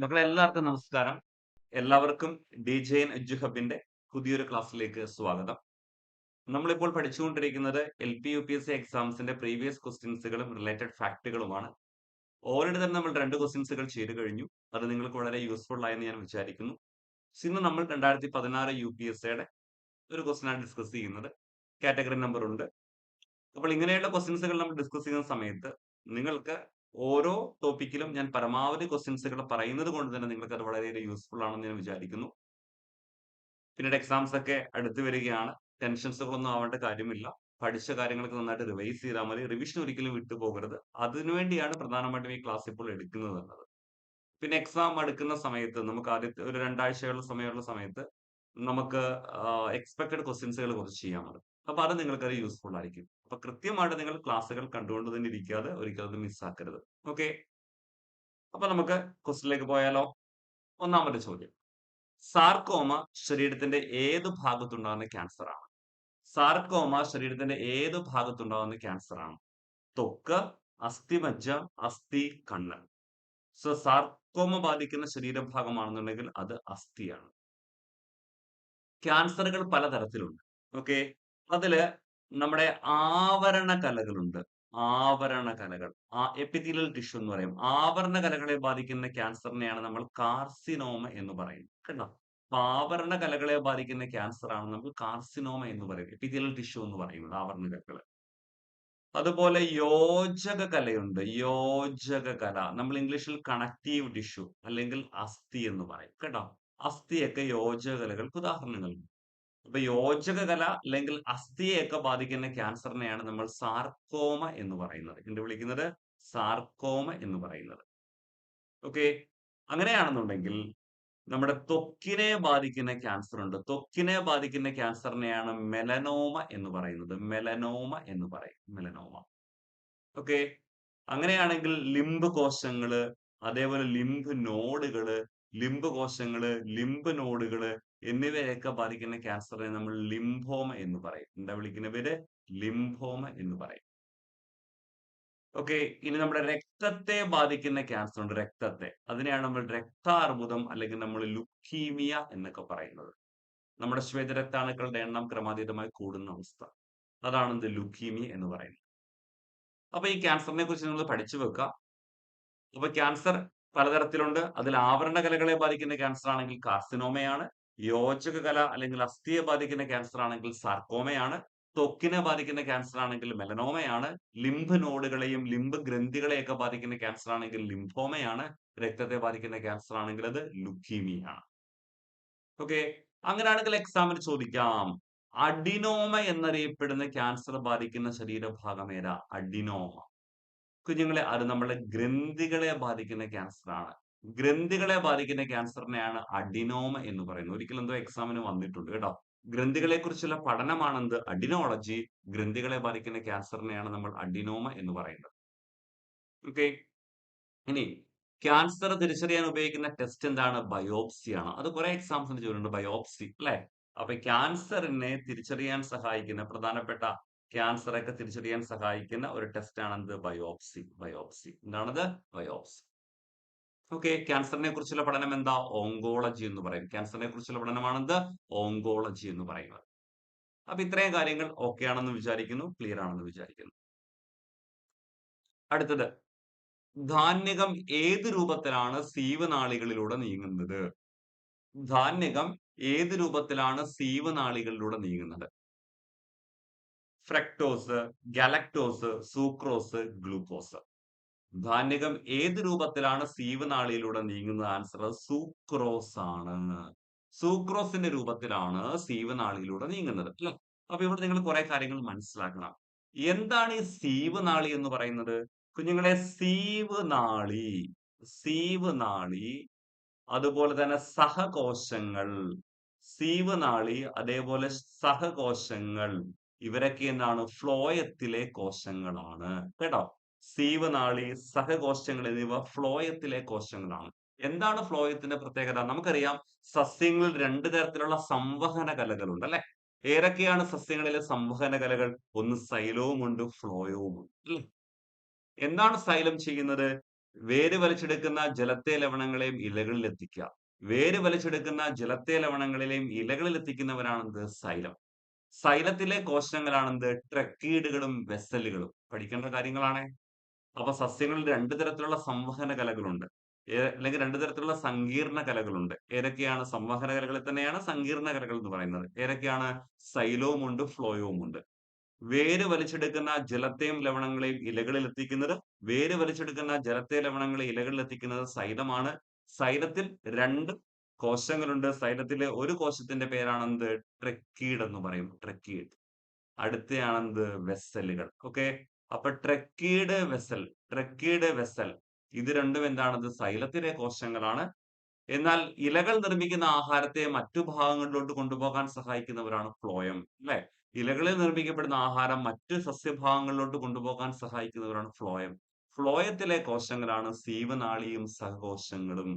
മക്കളെ എല്ലാവർക്കും നമസ്കാരം. എല്ലാവർക്കും ഡി ജെ എഡ്യു ഹബിന്റെ പുതിയൊരു ക്ലാസ്സിലേക്ക് സ്വാഗതം. നമ്മളിപ്പോൾ പഠിച്ചുകൊണ്ടിരിക്കുന്നത് L P U P S C എക്സാംസിന്റെ previous ക്വസ്റ്റ്യൻസുകളും റിലേറ്റഡ് ഫാക്ടുകളുമാണ് ഓൾറെഡി തന്നെ നമ്മൾ രണ്ട് ക്വസ്റ്റ്യൻസുകൾ ചെയ്തു കഴിഞ്ഞു. അത് നിങ്ങൾക്ക് വളരെ യൂസ്ഫുൾ ആയെന്ന് ഞാൻ വിചാരിക്കുന്നു. ഇന്ന് നമ്മൾ രണ്ടായിരത്തി പതിനാറ് യു പി എസ് സിയുടെ ഒരു ക്വസ്റ്റ്യൻ ആണ് ഡിസ്കസ് ചെയ്യുന്നത്. കാറ്റഗറി നമ്പർ ഉണ്ട്. അപ്പോൾ ഇങ്ങനെയുള്ള ക്വസ്റ്റ്യൻസുകൾ നമ്മൾ ഡിസ്കസ് ചെയ്യുന്ന സമയത്ത് നിങ്ങൾക്ക് ഓരോ ടോപ്പിക്കിലും ഞാൻ പരമാവധി ക്വസ്റ്റ്യൻസുകൾ പറയുന്നത് കൊണ്ട് തന്നെ നിങ്ങൾക്ക് അത് വളരെയേറെ യൂസ്ഫുൾ ആണെന്ന് ഞാൻ വിചാരിക്കുന്നു. പിന്നീട് എക്സാംസ് ഒക്കെ അടുത്ത് വരികയാണ്. ടെൻഷൻസുകളൊന്നും ആവേണ്ട കാര്യമില്ല. പഠിച്ച കാര്യങ്ങളൊക്കെ നന്നായിട്ട് റിവൈസ് ചെയ്താൽ മതി. റിവിഷൻ ഒരിക്കലും വിട്ടുപോകരുത് അതിനുവേണ്ടിയാണ് പ്രധാനമായിട്ടും ഈ ക്ലാസ് ഇപ്പോൾ എടുക്കുന്നത് എന്നത് പിന്നെ എക്സാം എടുക്കുന്ന സമയത്ത് നമുക്ക് ആദ്യത്തെ ഒരു രണ്ടാഴ്ചയുള്ള സമയമുള്ള സമയത്ത് നമുക്ക് എക്സ്പെക്ടഡ് ക്വസ്റ്റ്യൻസുകൾ കുറച്ച് ചെയ്യാൻ മതി അപ്പൊ അത് നിങ്ങൾക്കത് യൂസ്ഫുൾ ആയിരിക്കും. അപ്പൊ കൃത്യമായിട്ട് നിങ്ങൾ ക്ലാസ്സുകൾ കണ്ടുകൊണ്ട് തന്നെ ഇരിക്കാതെ ഒരിക്കലും അത് മിസ്സാക്കരുത് ഓക്കെ അപ്പൊ നമുക്ക് ക്വസ്റ്റിലേക്ക് പോയാലോ? ഒന്നാമത്തെ ചോദ്യം. സാർക്കോമ ശരീരത്തിന്റെ ഏത് ഭാഗത്തുണ്ടാകുന്ന ക്യാൻസർ ആണ്? സാർക്കോമ ശരീരത്തിന്റെ ഏത് ഭാഗത്തുണ്ടാകുന്ന ക്യാൻസർ ആണ്? തൊക്ക് അസ്ഥിമജ്ജ അസ്ഥി കണ്ണ്. സോ സാർക്കോമ ബാധിക്കുന്ന ശരീരഭാഗമാണെന്നുണ്ടെങ്കിൽ അത് അസ്ഥിയാണ്. ക്യാൻസറുകൾ പലതരത്തിലുണ്ട്. ഓക്കെ അതിൽ നമ്മുടെ ആവരണ കലകളുണ്ട്. ആവരണ കലകൾ. ആ എപ്പിത്തീലിയൽ ടിഷ്യൂ എന്ന് പറയും. ആവരണ കലകളെ ബാധിക്കുന്ന ക്യാൻസറിനെയാണ് നമ്മൾ കാർസിനോമ എന്ന് പറയുന്നത്. കേട്ടോ? അപ്പൊ ആവരണ കലകളെ ബാധിക്കുന്ന ക്യാൻസർ ആണ് നമ്മൾ കാർസിനോമ എന്ന് പറയും. എപ്പിത്തീലിയൽ ടിഷ്യൂ എന്ന് പറയുന്നത് ആവരണ കലകൾ അതുപോലെ യോജക കലയുണ്ട്. യോജക കല. നമ്മൾ ഇംഗ്ലീഷിൽ കണക്റ്റീവ് ടിഷ്യൂ അല്ലെങ്കിൽ അസ്ഥി എന്ന് പറയും. കേട്ടോ? അസ്ഥിയൊക്കെ യോജക കലകൾക്ക് ഉദാഹരണങ്ങളുണ്ട് അപ്പൊ യോജക കല അല്ലെങ്കിൽ അസ്ഥിയെയൊക്കെ ബാധിക്കുന്ന ക്യാൻസറിനെയാണ് നമ്മൾ സാർക്കോമ എന്ന് പറയുന്നത്. എന്ത് വിളിക്കുന്നത്? സാർക്കോമ എന്ന് പറയുന്നത്. ഓക്കെ? അങ്ങനെയാണെന്നുണ്ടെങ്കിൽ നമ്മുടെ ത്വക്കിനെ ബാധിക്കുന്ന ക്യാൻസർ ഉണ്ട് ത്വക്കിനെ ബാധിക്കുന്ന ക്യാൻസറിനെയാണ് മെലനോമ എന്ന് പറയുന്നത്. മെലനോമ എന്ന് പറയും. Melanoma okay? അങ്ങനെയാണെങ്കിൽ ലിംബ് കോശങ്ങൾ അതേപോലെ ലിംബ് നോഡുകൾ ലിംബ് കോശങ്ങൾ ലിംബ് നോഡുകൾ എന്നിവയൊക്കെ ബാധിക്കുന്ന ക്യാൻസറിനെ നമ്മൾ ലിംഫോമ എന്ന് പറയും. എന്താ വിളിക്കുന്ന പേര്? ലിംഫോമ എന്ന് പറയും. ഓക്കെ ഇനി നമ്മുടെ രക്തത്തെ ബാധിക്കുന്ന ക്യാൻസർ ഉണ്ട് രക്തത്തെ. അതിനെയാണ് നമ്മൾ രക്താർബുദം അല്ലെങ്കിൽ നമ്മൾ ലുക്കീമിയ എന്നൊക്കെ പറയുന്നത്. നമ്മുടെ ശ്വേതരക്താണുക്കളുടെ എണ്ണം ക്രമാതീതമായി കൂടുന്ന അവസ്ഥ. അതാണ് ഇത് ലുക്കീമിയ എന്ന് പറയുന്നത്. അപ്പൊ ഈ ക്യാൻസറിനെ കുറിച്ച് നിങ്ങൾ പഠിച്ചു വെക്കുക അപ്പൊ ക്യാൻസർ പലതരത്തിലുണ്ട്. അതിൽ ആവരണ കലകളെ ബാധിക്കുന്ന ക്യാൻസർ ആണെങ്കിൽ കാർസിനോമയാണ് യോജക കല അല്ലെങ്കിൽ അസ്ഥിയെ ബാധിക്കുന്ന ക്യാൻസർ ആണെങ്കിൽ സാർക്കോമയാണ് ത്വക്കിനെ ബാധിക്കുന്ന ക്യാൻസർ ആണെങ്കിൽ മെലനോമയാണ് ലിംബ് നോഡുകളെയും ലിംബ് ഗ്രന്ഥികളെയൊക്കെ ബാധിക്കുന്ന ക്യാൻസർ ആണെങ്കിൽ ലിംഫോമയാണ് രക്തത്തെ ബാധിക്കുന്ന ക്യാൻസർ ആണെങ്കിൽ അത് ലുക്കീമിയാണ് ഓക്കെ അങ്ങനെയാണെങ്കിൽ എക്സാമിന് ചോദിക്കാം. അഡിനോമ എന്നറിയപ്പെടുന്ന ക്യാൻസർ ബാധിക്കുന്ന ശരീരഭാഗം ഏതാ? അഡിനോമ. കുഞ്ഞുങ്ങളെ അത് നമ്മുടെ ഗ്രന്ഥികളെ ബാധിക്കുന്ന ക്യാൻസർ ആണ്. ഗ്രന്ഥികളെ ബാധിക്കുന്ന ക്യാൻസറിനെയാണ് അഡിനോമ എന്ന് പറയുന്നത്. ഒരിക്കലും എന്തോ എക്സാമിന് വന്നിട്ടുണ്ട് കേട്ടോ. ഗ്രന്ഥികളെ കുറിച്ചുള്ള പഠനമാണെന്ത്? അഡിനോളജി ഗ്രന്ഥികളെ ബാധിക്കുന്ന ക്യാൻസറിനെയാണ് നമ്മൾ അഡിനോമ എന്ന് പറയുന്നത്. ഓക്കെ ഇനി ക്യാൻസർ തിരിച്ചറിയാൻ ഉപയോഗിക്കുന്ന ടെസ്റ്റ് എന്താണ്? ബയോപ്സി ആണ്. അത് കുറെ എക്സാംസിന് ചോദിച്ചിട്ടുണ്ട് ബയോപ്സി അല്ലെ? അപ്പൊ ക്യാൻസറിനെ തിരിച്ചറിയാൻ സഹായിക്കുന്ന പ്രധാനപ്പെട്ട ക്യാൻസർ ഒക്കെ തിരിച്ചറിയാൻ സഹായിക്കുന്ന ഒരു ടെസ്റ്റ് ആണ് എന്ത് ബയോപ്സി. ബയോപ്സി. എന്താണത്? ബയോപ്സി. ഓക്കെ. ക്യാൻസറിനെ കുറിച്ചുള്ള പഠനം എന്താ? ഓങ്കോളജി എന്ന് പറയും. ക്യാൻസറിനെ കുറിച്ചുള്ള പഠനമാണെന്ത് ഓങ്കോളജി എന്ന് പറയുന്നത്. അപ്പൊ ഇത്രയും കാര്യങ്ങൾ ഓക്കെ ആണെന്ന് വിചാരിക്കുന്നു ക്ലിയർ ആണെന്ന് വിചാരിക്കുന്നു. അടുത്തത്. ധാന്യകം ഏത് രൂപത്തിലാണ് സീവനാളികളിലൂടെ നീങ്ങുന്നത്? ധാന്യകം ഏത് രൂപത്തിലാണ് സീവനാളികളിലൂടെ നീങ്ങുന്നത്? Fructose galactose sucrose glucose. ധാന്യകം ഏത് രൂപത്തിലാണ് സീവനാളിയിലൂടെ നീങ്ങുന്നത്? ആൻസർ സൂക്രോസ് ആണ്. സൂക്രോസിന്റെ രൂപത്തിലാണ് സീവനാളിയിലൂടെ നീങ്ങുന്നത് അല്ലെ? അപ്പൊ ഇവിടെ നിങ്ങൾ കുറെ കാര്യങ്ങൾ മനസ്സിലാക്കണം. എന്താണ് ഈ സീവനാളി എന്ന് പറയുന്നത്? കുഞ്ഞുങ്ങളെ സീവ് നാളി സീവ് നാളി അതുപോലെ തന്നെ സഹകോശങ്ങൾ സീവ് നാളി അതേപോലെ സഹകോശങ്ങൾ ഇവരൊക്കെ എന്താണ്? ഫ്ലോയത്തിലെ കോശങ്ങളാണ്. കേട്ടോ? സീവനാളി സഹകോശങ്ങൾ എന്നിവ ഫ്ലോയത്തിലെ കോശങ്ങളാണ്. എന്താണ് ഫ്ലോയത്തിന്റെ പ്രത്യേകത? നമുക്കറിയാം സസ്യങ്ങളിൽ രണ്ട് തരത്തിലുള്ള സംവഹന കലകളുണ്ട് അല്ലെ? ഏതൊക്കെയാണ് സസ്യങ്ങളിലെ സംവഹന കലകൾ? ഒന്ന് സൈലവും ഉണ്ട് ഫ്ലോയവും ഉണ്ട് അല്ലേ? എന്താണ് സൈലം ചെയ്യുന്നത്? വേര് വലിച്ചെടുക്കുന്ന ജലത്തെ ലവണങ്ങളെയും ഇലകളിൽ എത്തിക്കുക. വേര് വലിച്ചെടുക്കുന്ന ജലത്തെ ലവണങ്ങളിലെയും ഇലകളിൽ എത്തിക്കുന്നവരാണെന്ത്? സൈലം. സൈലത്തിലെ കോശങ്ങളാണെന്ത്? ട്രക്കീഡുകളും വെസലുകളും. പഠിക്കേണ്ട കാര്യങ്ങളാണ്. അപ്പൊ സസ്യങ്ങളിൽ രണ്ട് തരത്തിലുള്ള സംവഹന കലകളുണ്ട്. അല്ലെങ്കിൽ രണ്ട് തരത്തിലുള്ള സങ്കീർണ കലകളുണ്ട്. ഏതൊക്കെയാണ് സംവഹന കലകളിൽ തന്നെയാണ് സങ്കീർണ കലകൾ എന്ന് പറയുന്നത്? ഏതൊക്കെയാണ് സൈലോവും ഉണ്ട് ഫ്ലോയവും ഉണ്ട്? വേര് വലിച്ചെടുക്കുന്ന ജലത്തെയും ലവണങ്ങളെയും ഇലകളിൽ എത്തിക്കുന്നത് വേര് വലിച്ചെടുക്കുന്ന ജലത്തെ ലവണങ്ങളെ ഇലകളിൽ എത്തിക്കുന്നത് സൈലമാണ് സൈലത്തിൽ രണ്ട് കോശങ്ങളുണ്ട്. സൈലത്തിലെ ഒരു കോശത്തിന്റെ പേരാണെന്ത്? ട്രെക്കീഡ് എന്ന് പറയും. ട്രെക്കീഡ്. അടുത്തയാണെന്ത് വെസ്സലുകൾ. ഓക്കെ? അപ്പൊ ട്രക്കീഡ് വെസൽ ട്രക്കീഡ് വെസൽ. ഇത് രണ്ടും എന്താണത്? സൈലത്തിലെ കോശങ്ങളാണ്. എന്നാൽ ഇലകൾ നിർമ്മിക്കുന്ന ആഹാരത്തെ മറ്റു ഭാഗങ്ങളിലോട്ട് കൊണ്ടുപോകാൻ സഹായിക്കുന്നവരാണ് ഫ്ലോയം അല്ലെ? ഇലകളിൽ നിർമ്മിക്കപ്പെടുന്ന ആഹാരം മറ്റു സസ്യഭാഗങ്ങളിലോട്ട് കൊണ്ടുപോകാൻ സഹായിക്കുന്നവരാണ് ഫ്ലോയം ഫ്ലോയത്തിലെ കോശങ്ങളാണ് സീവനാളിയും സഹകോശങ്ങളും.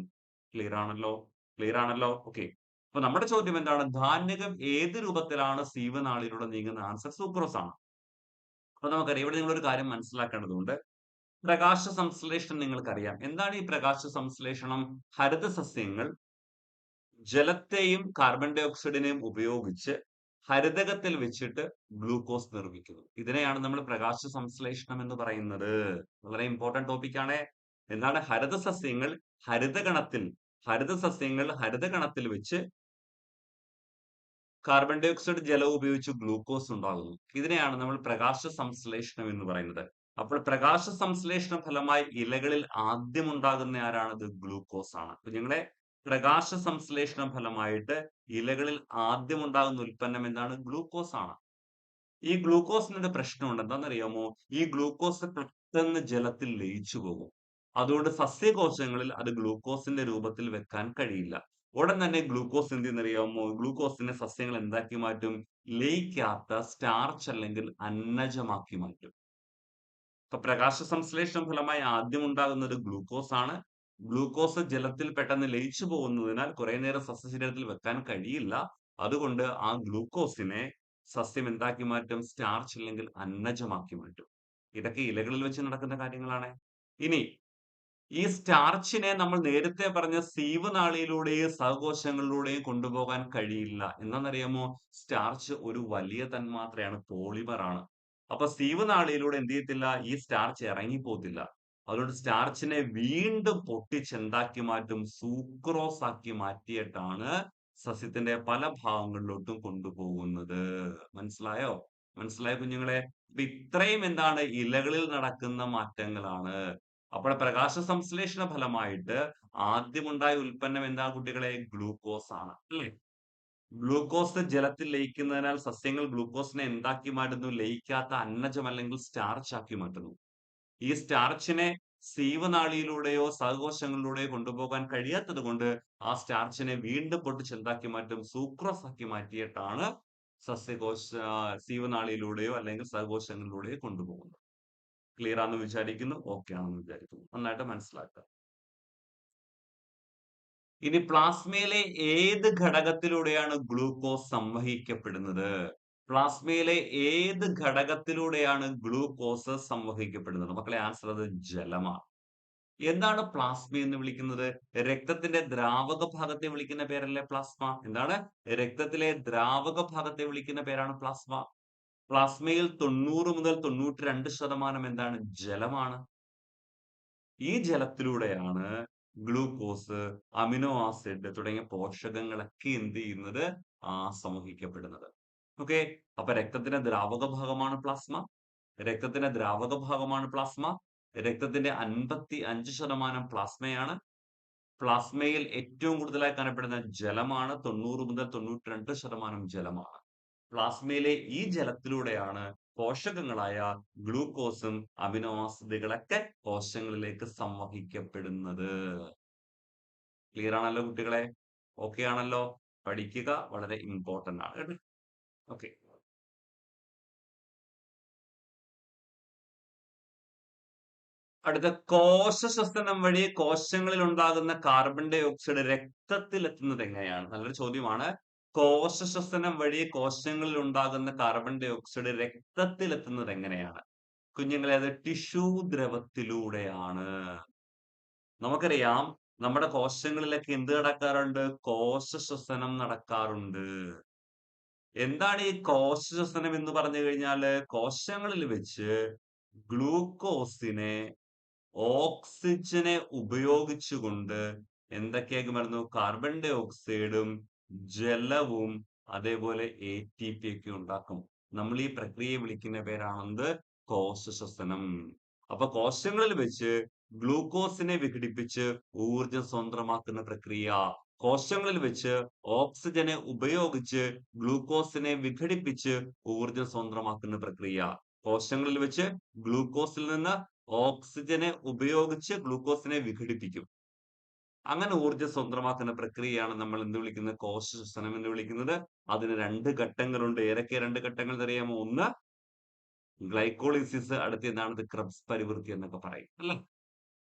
ക്ലിയർ ആണല്ലോ? ക്ലിയർ ആണല്ലോ? ഓക്കെ അപ്പൊ നമ്മുടെ ചോദ്യം എന്താണ്? ധാന്യകം ഏത് രൂപത്തിലാണ് സീവനാളിയിലൂടെ നീങ്ങുന്ന ആൻസർ സൂക്രോസ് ആണ്. അപ്പൊ നമുക്കറിയാം. ഇവിടെ നിങ്ങളൊരു കാര്യം മനസ്സിലാക്കേണ്ടതുണ്ട്. പ്രകാശ സംശ്ലേഷണം നിങ്ങൾക്കറിയാം. എന്താണ് ഈ പ്രകാശ സംശ്ലേഷണം? ഹരിത സസ്യങ്ങൾ ജലത്തെയും കാർബൺ ഡൈ ഓക്സൈഡിനെയും ഉപയോഗിച്ച് ഹരിതകത്തിൽ വെച്ചിട്ട് ഗ്ലൂക്കോസ് നിർമ്മിക്കുന്നു. ഇതിനെയാണ് നമ്മൾ പ്രകാശ സംശ്ലേഷണം എന്ന് പറയുന്നത്. വളരെ ഇമ്പോർട്ടന്റ് ടോപ്പിക് ആണ്. എന്താണ്? ഹരിത സസ്യങ്ങൾ ഹരിതഗണത്തിൽ ഹരിത സസ്യങ്ങൾ ഹരിതഗണത്തിൽ വെച്ച് കാർബൺ ഡൈ ഓക്സൈഡ് ജലം ഉപയോഗിച്ച് ഗ്ലൂക്കോസ് ഉണ്ടാകുന്നു. ഇതിനെയാണ് നമ്മൾ പ്രകാശ സംശ്ലേഷണം എന്ന് പറയുന്നത്. അപ്പോൾ പ്രകാശ സംശ്ലേഷണ ഫലമായി ഇലകളിൽ ആദ്യം ഉണ്ടാകുന്ന ആരാണത്? ഗ്ലൂക്കോസ് ആണ്. അപ്പൊ ഞങ്ങളെ പ്രകാശ സംശ്ലേഷണ ഫലമായിട്ട് ഇലകളിൽ ആദ്യം ഉണ്ടാകുന്ന ഉൽപ്പന്നം എന്താണ്? ഗ്ലൂക്കോസ് ആണ്. ഈ ഗ്ലൂക്കോസിന് പ്രശ്നം പ്രശ്നമുണ്ട്. എന്താണെന്നറിയാമോ? ഈ ഗ്ലൂക്കോസ് പെട്ടെന്ന് ജലത്തിൽ ലയിച്ചു പോകും. അതുകൊണ്ട് സസ്യകോശങ്ങളിൽ അത് ഗ്ലൂക്കോസിന്റെ രൂപത്തിൽ വെക്കാൻ കഴിയില്ല. ഉടൻ തന്നെ ഗ്ലൂക്കോസ് എന്ത് ചെയ്യുന്നറിയാമോ? ഗ്ലൂക്കോസിനെ സസ്യങ്ങൾ എന്താക്കി മാറ്റും? ലയിക്കാത്ത സ്റ്റാർച്ച് അല്ലെങ്കിൽ അന്നജമാക്കി മാറ്റും. ഇപ്പൊ പ്രകാശ സംശ്ലേഷണം ഫലമായി ആദ്യം ഉണ്ടാകുന്നത് ഗ്ലൂക്കോസ് ആണ്. ഗ്ലൂക്കോസ് ജലത്തിൽ പെട്ടെന്ന് ലയിച്ചു പോകുന്നതിനാൽ കുറെ നേരം സസ്യശരീരത്തിൽ വെക്കാൻ കഴിയില്ല. അതുകൊണ്ട് ആ ഗ്ലൂക്കോസിനെ സസ്യം എന്താക്കി മാറ്റും? സ്റ്റാർച്ച് അല്ലെങ്കിൽ അന്നജമാക്കി മാറ്റും. ഇതൊക്കെ ഇലകളിൽ വെച്ച് നടക്കുന്ന കാര്യങ്ങളാണ്. ഇനി ഈ സ്റ്റാർച്ചിനെ നമ്മൾ നേരത്തെ പറഞ്ഞ സീവ് നാളിയിലൂടെയും സഹകോശങ്ങളിലൂടെയും കൊണ്ടുപോകാൻ കഴിയില്ല. എന്താണെന്നറിയാമോ? സ്റ്റാർച്ച് ഒരു വലിയ തന്മാത്രയാണ് പോളിമർ ആണ്. അപ്പൊ സീവ് നാളിയിലൂടെ എന്ത് ചെയ്യത്തില്ല? ഈ സ്റ്റാർച്ച് ഇറങ്ങിപ്പോത്തില്ല അതുകൊണ്ട് സ്റ്റാർച്ചിനെ വീണ്ടും പൊട്ടിച്ചെന്താക്കി മാറ്റും? സൂക്രോസ് ആക്കി മാറ്റിയിട്ടാണ് സസ്യത്തിന്റെ പല ഭാഗങ്ങളിലോട്ടും കൊണ്ടുപോകുന്നത്. മനസ്സിലായോ? മനസ്സിലായോ കുഞ്ഞുങ്ങളെ? ഇത്രയും എന്താണ്? ഇലകളിൽ നടക്കുന്ന മാറ്റങ്ങളാണ്. അപ്പോൾ പ്രകാശ സംശ്ലേഷണ ഫലമായിട്ട് ആദ്യമുണ്ടായ ഉൽപ്പന്നം എന്താ കുട്ടികളെ? ഗ്ലൂക്കോസ് ആണ് അല്ലേ? ഗ്ലൂക്കോസ് ജലത്തിൽ ലയിക്കുന്നതിനാൽ സസ്യങ്ങൾ ഗ്ലൂക്കോസിനെ എന്താക്കി മാറ്റുന്നു? ലയിക്കാത്ത അന്നജം അല്ലെങ്കിൽ സ്റ്റാർച്ച് ആക്കി മാറ്റുന്നു. ഈ സ്റ്റാർച്ചിനെ സീവനാളിയിലൂടെയോ സഹകോശങ്ങളിലൂടെയോ കൊണ്ടുപോകാൻ കഴിയാത്തത് കൊണ്ട് ആ സ്റ്റാർച്ചിനെ വീണ്ടും പൊട്ടിച്ച് എന്താക്കി മാറ്റും? സൂക്രോസ് ആക്കി മാറ്റിയിട്ടാണ് സസ്യകോശ സീവനാളിയിലൂടെയോ അല്ലെങ്കിൽ സഹകോശങ്ങളിലൂടെയോ കൊണ്ടുപോകുന്നത്. ക്ലിയർ ആണെന്ന് വിചാരിക്കുന്നു. ഓക്കെ ആണെന്ന് വിചാരിക്കുന്നു. നന്നായിട്ട് മനസ്സിലാക്കുക. ഇനി പ്ലാസ്മയിലെ ഏത് ഘടകത്തിലൂടെയാണ് ഗ്ലൂക്കോസ് സംവഹിക്കപ്പെടുന്നത്? പ്ലാസ്മയിലെ ഏത് ഘടകത്തിലൂടെയാണ് ഗ്ലൂക്കോസ് സംവഹിക്കപ്പെടുന്നത്? മക്കളെ ആൻസർ അത് ജലമാണ്. എന്താണ് പ്ലാസ്മ എന്ന് വിളിക്കുന്നത്? രക്തത്തിന്റെ ദ്രാവക ഭാഗത്തെ വിളിക്കുന്ന പേരല്ലേ പ്ലാസ്മ എന്താണ്? രക്തത്തിലെ ദ്രാവക ഭാഗത്തെ വിളിക്കുന്ന പേരാണ് പ്ലാസ്മ പ്ലാസ്മയിൽ തൊണ്ണൂറ് മുതൽ തൊണ്ണൂറ്റി രണ്ട് ശതമാനം എന്താണ്? ജലമാണ്. ഈ ജലത്തിലൂടെയാണ് ഗ്ലൂക്കോസ് അമിനോ ആസിഡ് തുടങ്ങിയ പോഷകങ്ങളൊക്കെ എന്ത് ചെയ്യുന്നത്? ആ സമൂഹിക്കപ്പെടുന്നത് ഓക്കെ? അപ്പൊ രക്തത്തിന്റെ ദ്രാവക ഭാഗമാണ് പ്ലാസ്മ രക്തത്തിന്റെ ദ്രാവക ഭാഗമാണ് പ്ലാസ്മ രക്തത്തിന്റെ അൻപത്തി അഞ്ച് ശതമാനം പ്ലാസ്മയാണ് പ്ലാസ്മയിൽ ഏറ്റവും കൂടുതലായി കാണപ്പെടുന്ന ജലമാണ് തൊണ്ണൂറ് മുതൽ തൊണ്ണൂറ്റി രണ്ട് ശതമാനം ജലമാണ്. പ്ലാസ്മയിലെ ഈ ജലത്തിലൂടെയാണ് പോഷകങ്ങളായ ഗ്ലൂക്കോസും അമിനോ ആസിഡുകളൊക്കെ കോശങ്ങളിലേക്ക് സംവഹിക്കപ്പെടുന്നത്. ക്ലിയർ ആണല്ലോ കുട്ടികളെ? ഓക്കെ ആണല്ലോ? പഠിക്കുക വളരെ ഇമ്പോർട്ടന്റ് ആണ്. കേട്ടോ ഓക്കെ അടുത്ത കോശ ശ്വസനം വഴി കോശങ്ങളിൽ ഉണ്ടാകുന്ന കാർബൺ ഡൈ ഓക്സൈഡ് രക്തത്തിൽ എത്തുന്നത് എങ്ങനെയാണ്? നല്ലൊരു ചോദ്യമാണ്. കോശശ്വസനം വഴി കോശങ്ങളിൽ ഉണ്ടാകുന്ന കാർബൺ ഡൈ ഓക്സൈഡ് രക്തത്തിൽ എത്തുന്നത് എങ്ങനെയാണ് കുഞ്ഞുങ്ങളെ അത് ടിഷ്യൂ ദ്രവത്തിലൂടെയാണ് നമുക്കറിയാം നമ്മുടെ കോശങ്ങളിലൊക്കെ എന്ത് നടക്കാറുണ്ട്? കോശശ്വസനം നടക്കാറുണ്ട്. എന്താണ് ഈ കോശശ്വസനം എന്ന് പറഞ്ഞു കഴിഞ്ഞാൽ കോശങ്ങളിൽ വെച്ച് ഗ്ലൂക്കോസിനെ ഓക്സിജനെ ഉപയോഗിച്ചുകൊണ്ട് എന്തൊക്കെയൊക്കെ മാറ്റുന്നു? കാർബൺ ഡൈ ഓക്സൈഡും ജലവും അതേപോലെ എ ടി പി ഒക്കെ ഉണ്ടാക്കും. നമ്മൾ ഈ പ്രക്രിയ വിളിക്കുന്ന പേരാണെന്ത് കോശ. അപ്പൊ കോശങ്ങളിൽ വെച്ച് ഗ്ലൂക്കോസിനെ വിഘടിപ്പിച്ച് ഊർജം സ്വന്തമാക്കുന്ന പ്രക്രിയ. കോശങ്ങളിൽ വെച്ച് ഓക്സിജനെ ഉപയോഗിച്ച് ഗ്ലൂക്കോസിനെ വിഘടിപ്പിച്ച് ഊർജം സ്വന്തമാക്കുന്ന പ്രക്രിയ. കോശങ്ങളിൽ വെച്ച് ഗ്ലൂക്കോസിൽ നിന്ന് ഓക്സിജനെ ഉപയോഗിച്ച് ഗ്ലൂക്കോസിനെ വിഘടിപ്പിക്കും. അങ്ങനെ ഊർജം സ്വന്തമാക്കുന്ന പ്രക്രിയയാണ് നമ്മൾ എന്ത് വിളിക്കുന്നത്? കോശ ശ്വസനം എന്ന് വിളിക്കുന്നത്. അതിന് രണ്ട് ഘട്ടങ്ങളുണ്ട്. ഏതൊക്കെ രണ്ട് ഘട്ടങ്ങൾ അറിയാമോ ഒന്ന് ഗ്ലൈക്കോളിസിസ് അടുത്ത് എന്താണ്? ക്രബ്സ് പരിവൃത്തി എന്നൊക്കെ പറയും. അല്ലേ?